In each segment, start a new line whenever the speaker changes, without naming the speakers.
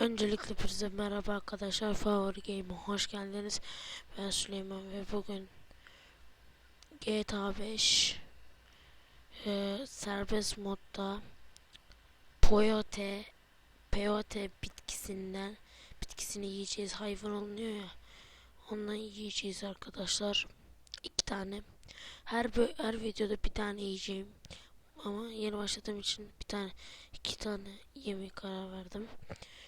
Öncelikle bize merhaba arkadaşlar. Favori Game'e hoş geldiniz. Ben Süleyman ve bugün GTA 5 e, serbest modda Peyote Peyote bitkisinden bitkisini yiyeceğiz. Hayvan oluyor ya. Ondan yiyeceğiz arkadaşlar. İki tane. Her her videoda bir tane yiyeceğim. Ama yeni başladığım için bir tane iki tane yemeye karar verdim.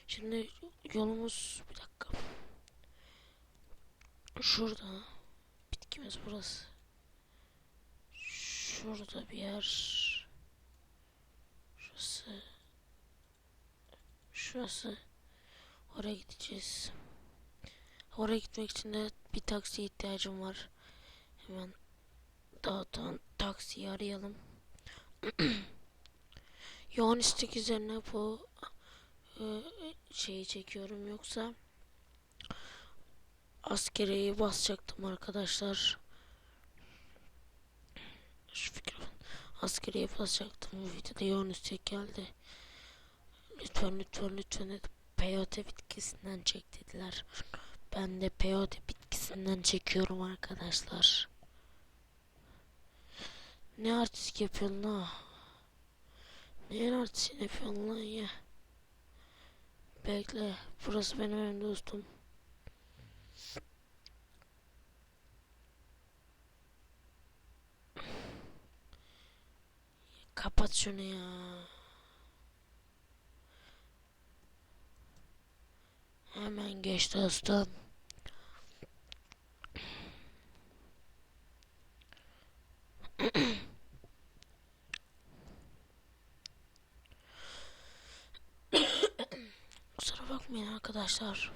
Şimdi yolumuz bir dakika. Şurada bitkimiz burası. Şurada bir yer. Şurası. Şurası. Oraya gideceğiz. Oraya gitmek için de bir taksi ihtiyacım var. Hemen dağıtan taksiyi arayalım. Yoğun istek üzerine bu şeyi çekiyorum yoksa askeriyi basacaktım arkadaşlar. Şu fikrim. Askeriye basacaktım. Videoda yoğun istek geldi. Lütfen lütfen lütfen dedi. Peyote bitkisinden çek dediler. Ben de peyote bitkisinden çekiyorum arkadaşlar. Ne artistik yapıyorsun la? Ne artistik yapıyorsun lan ya? Bekle. Burası benim evim dostum. Kapat şunu ya. Hemen geç dostum. Kusura bakmayın arkadaşlar.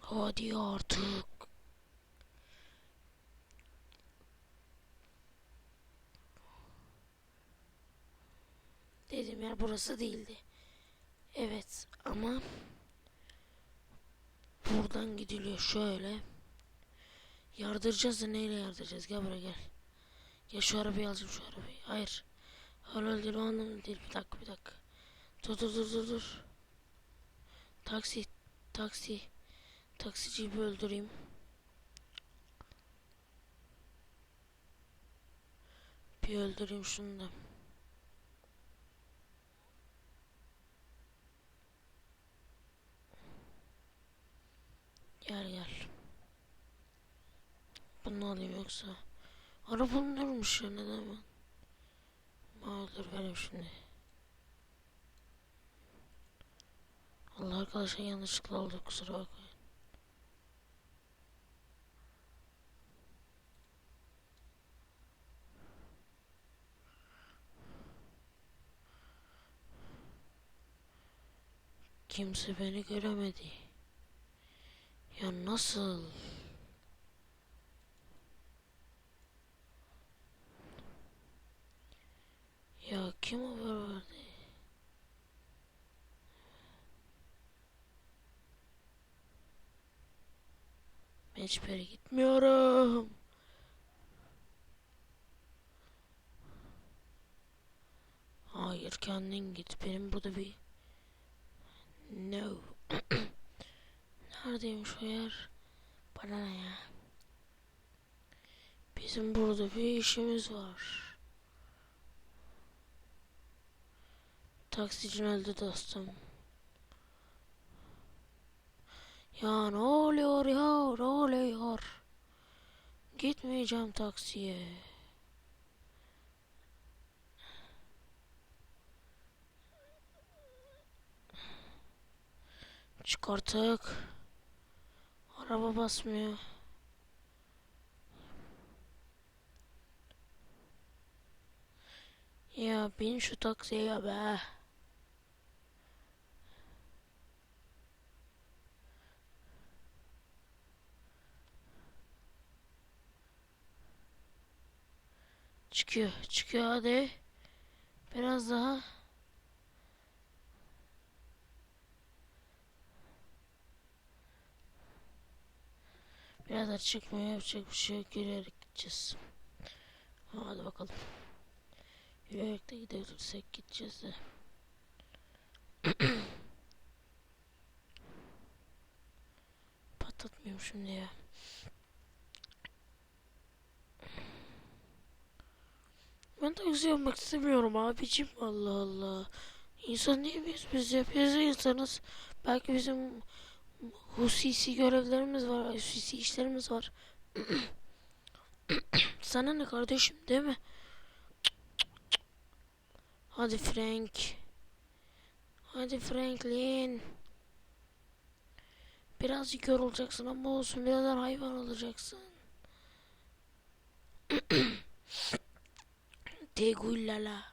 Hadi artık. Dedim yer burası değildi. Evet ama buradan gidiliyor şöyle. Yardıracağız da neyle yardıracağız? Gel buraya gel. Ya şu arabayı alacağım şu arabayı. Hayır. Değil o anlamda değil. Bir dakika bir dakika. Dur dur dur dur dur. Taksi. Taksi. Taksiciyi bir öldüreyim. Bir öldüreyim şunu da. Gel gel. Bunu alayım yoksa. Arabam durmuş ya neden ben? Aa, dur benim şimdi. Allah arkadaşlar yanlışlıkla oldu kusura bakmayın. Kimse beni göremedi. Ya nasıl? Ya kim haber verdi? Ben hiçbir gitmiyorum. Hayır kendin git. Benim burada bir... No. Neredeymiş o yer? Bana ne ya? Bizim burada bir işimiz var. Taksicin öldü dostum. Ya ne oluyor ya ne oluyor? Gitmeyeceğim taksiye. Çık artık. Araba basmıyor. Ya bin şu taksiye be. Çıkıyor, çıkıyor hadi. Biraz daha. Biraz da çıkmıyor, yapacak bir şey yok. Yürüyerek gideceğiz. Hadi bakalım. Yürüyerek de gidebilirsek gideceğiz de. Patlatmıyorum şimdi ya. Ben taksi yapmak istemiyorum abicim. Allah Allah. İnsan değil miyiz biz de insanız. Belki bizim hususi görevlerimiz var. Hususi işlerimiz var. Sana ne kardeşim değil mi? Hadi Frank. Hadi Franklin. Birazcık yorulacaksın ama olsun. Birazdan hayvan olacaksın. Tegullala.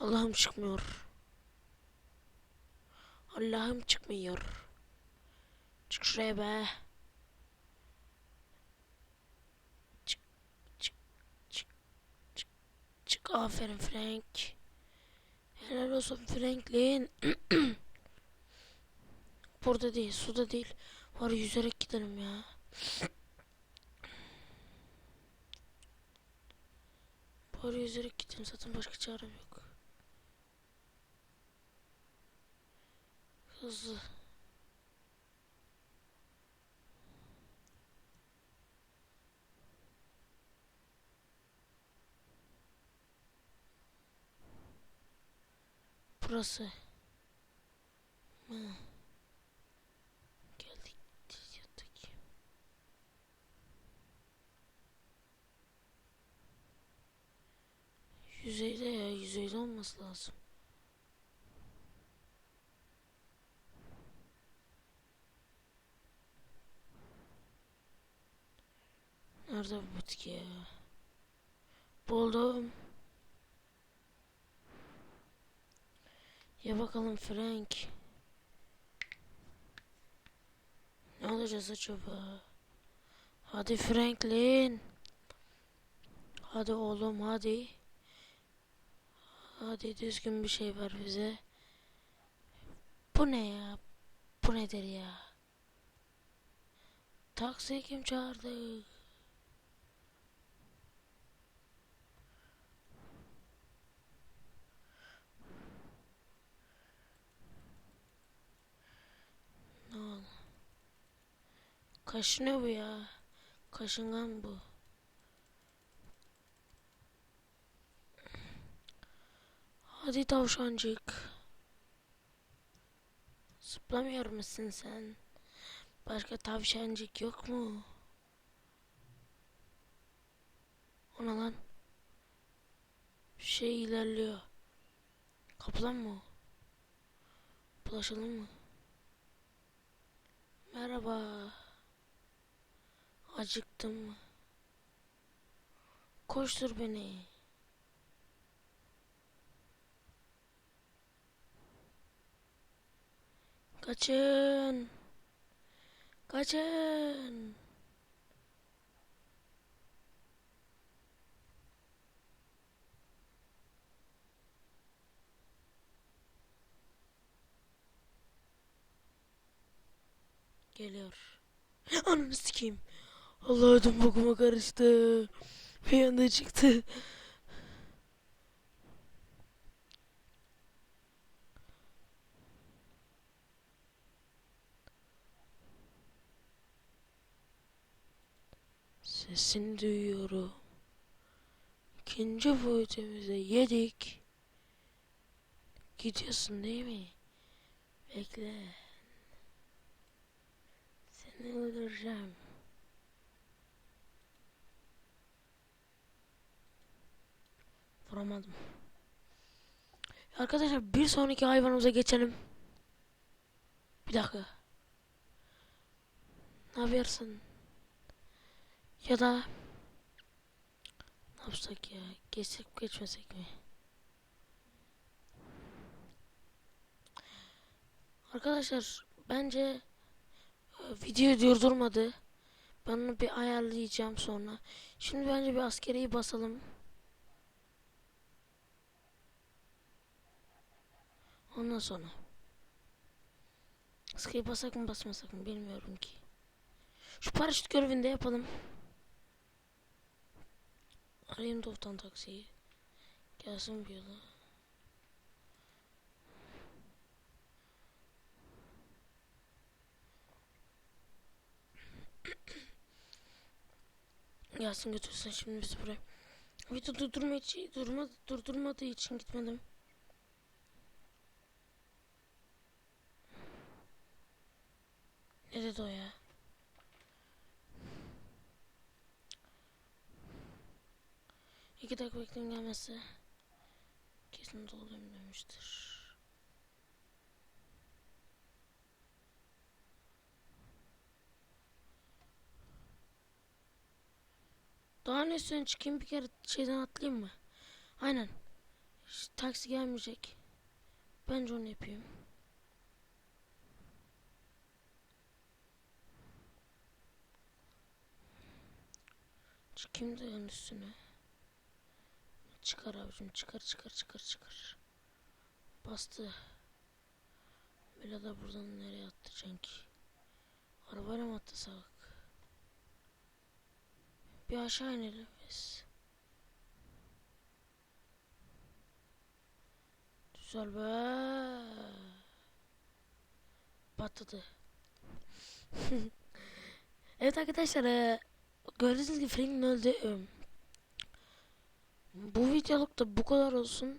Allah'ım çıkmıyor. Allah'ım çıkmıyor. Çık şuraya be. Çık, çık, çık, çık, çık. Aferin Frank. Helal olsun Franklin. Burada değil, suda değil. Var yüzerek giderim ya. Bari yüzerek gideyim zaten başka çarem yok. Hızlı. Burası. Hı. Yüzeyde ya. Yüzeyde olması lazım. Nerede bu bitki ya? Buldum. Ya bakalım Frank. Ne olacağız acaba? Hadi Franklin. Hadi oğlum hadi. Hadi düzgün bir şey ver bize. Bu ne ya? Bu nedir ya? Taksi kim çağırdı? Ne oldu? Kaşınıyor bu ya. Kaşıngan bu. Hadi tavşancık. Zıplamıyor musun sen? Başka tavşancık yok mu? Ona lan. Bir şey ilerliyor. Kaplan mı? Bulaşalım mı? Merhaba. Acıktım mı? Koştur beni. Kaçın. Kaçın. Geliyor. Ananı sikeyim. Allah ödüm bokuma karıştı. Bir anda çıktı. Sesini duyuyorum. İkinci boyutumuzu yedik. Gidiyorsun değil mi? Bekle. Seni öldüreceğim. Vuramadım. Arkadaşlar bir sonraki hayvanımıza geçelim. Bir dakika. Ne yapıyorsun? Ya da ne yapsak ya? Geçsek mi geçmesek mi? Arkadaşlar bence e, video durdurmadı. Ben onu bir ayarlayacağım sonra. Şimdi bence bir askeriyi basalım. Ondan sonra. Askeriyi basak mı basmasak mı bilmiyorum ki. Şu paraşüt görevini de yapalım. Arayayım Dov'tan taksiyi. Gelsin bir yola. Gelsin götürsün şimdi bizi buraya. Video durdurma için, durma, durdurmadığı için gitmedim. Ne dedi o ya? İki dakika bekleyin gelmesi. Kesin doluyum demiştir. Daha ne üstüne çıkayım bir kere şeyden atlayayım mı? Aynen. Ş- taksi gelmeyecek. Bence onu yapayım. Çıkayım da onun üstüne. Çıkar abicim çıkar çıkar çıkar çıkar. Bastı. Bela da buradan nereye atlayacaksın ki? Arabayla mı atlasak? Bir aşağı inelim biz. Güzel be. Patladı. evet arkadaşlar eee, gördüğünüz gibi Frank'in öldü. Bu videoluk da bu kadar olsun.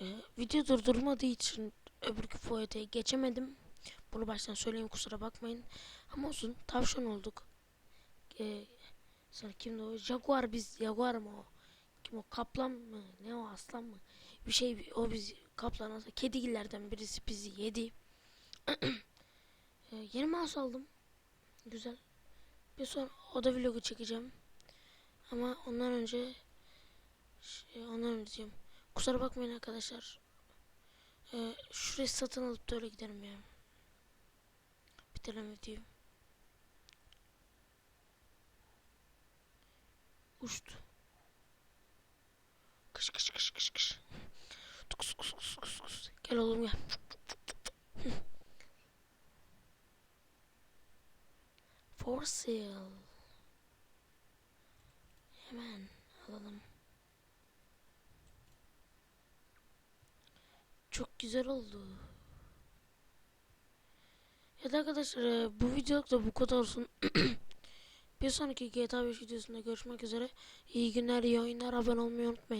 Eee, video durdurmadığı için öbürkü foyete geçemedim. Bunu baştan söyleyeyim kusura bakmayın. Ama olsun tavşan olduk. Eee Sonra kimdi o? Jaguar biz Jaguar mı o? Kim o? Kaplan mı? Ne o? Aslan mı? Bir şey o biz kaplan aslan. Kedigillerden birisi bizi yedi. Ee, yeni mouse aldım. Güzel. Bir sonra oda vlogu çekeceğim. Ama ondan önce şey, diyeyim. Kusura bakmayın arkadaşlar. Ee, şurayı satın alıp da öyle giderim ya. Bitirelim videoyu. Uçtu. Kış kış kış kış kış. Kus kus kus kus kus. Gel oğlum gel. For sale. Hemen alalım. Çok güzel oldu. Evet arkadaşlar e, bu videoluk da bu kadar olsun. Bir sonraki GTA 5 videosunda görüşmek üzere. İyi günler, iyi oyunlar. Abone olmayı unutmayın.